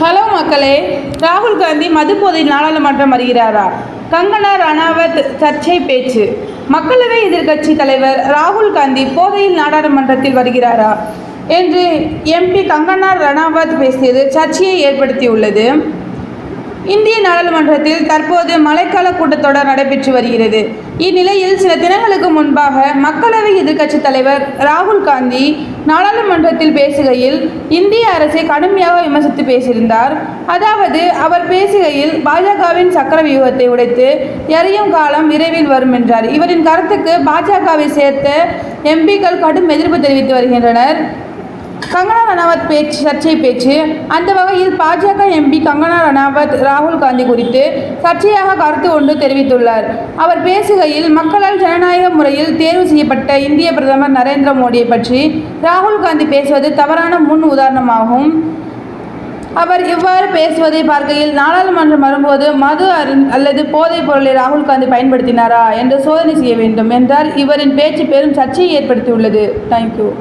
Hello மக்களே ராகுல் காந்தி மதுபோதையில் நாடாளுமன்றம் வருகிறாரா? கங்கனா ரணாவத் சர்ச்சை பேச்சு. மக்களவை எதிர்க்கட்சி தலைவர் ராகுல் காந்தி போதையில் நாடாளுமன்றத்தில் வருகிறாரா? என்று எம்பி கங்கனா ரணாவத் பேசியது சர்ச்சையை ஏற்படுத்தியுள்ளது. இந்திய நாடாளுமன்றத்தில் தற்போது மழைக்கால கூட்டத்தொடர் நடைபெற்று வருகிறது. இந்நிலையில் சில தினங்களுக்கு முன்பாக மக்களவை எதிர்க்கட்சித் தலைவர் ராகுல் காந்தி நாடாளுமன்றத்தில் பேசுகையில் இந்திய அரசை கடுமையாக விமர்சித்து பேசியிருந்தார். அதாவது அவர் பேசுகையில் பாஜகவின் சக்கர வியூகத்தை உடைத்து எரியும் காலம் விரைவில் வரும் என்றார். இவரின் கருத்துக்கு பாஜகவை சேர்த்த எம்பிக்கள் கடும் எதிர்ப்பு தெரிவித்து வருகின்றனர். கங்கனா ரணாவத் பேச்சு சர்ச்சை பேச்சு அந்த வகையில் பாஜக எம்பி கங்கனா ரணாவத் ராகுல் காந்தி குறித்து சர்ச்சையாக கருத்து ஒன்று தெரிவித்துள்ளார். அவர் பேசுகையில் மக்களால் ஜனநாயக முறையில் தேர்வு செய்யப்பட்ட இந்திய பிரதமர் நரேந்திர மோடியை பற்றி ராகுல் காந்தி பேசுவது தவறான முன் உதாரணமாகும். அவர் இவ்வாறு பேசுவதை பார்க்கையில் நாடாளுமன்றம் வரும்போது மது அருண் அல்லது போதைப் பொருளை ராகுல் காந்தி பயன்படுத்தினாரா என்று சோதனை செய்ய வேண்டும் என்றால் இவரின் பேச்சு பெரும் சர்ச்சையை ஏற்படுத்தியுள்ளது. தேங்க்யூ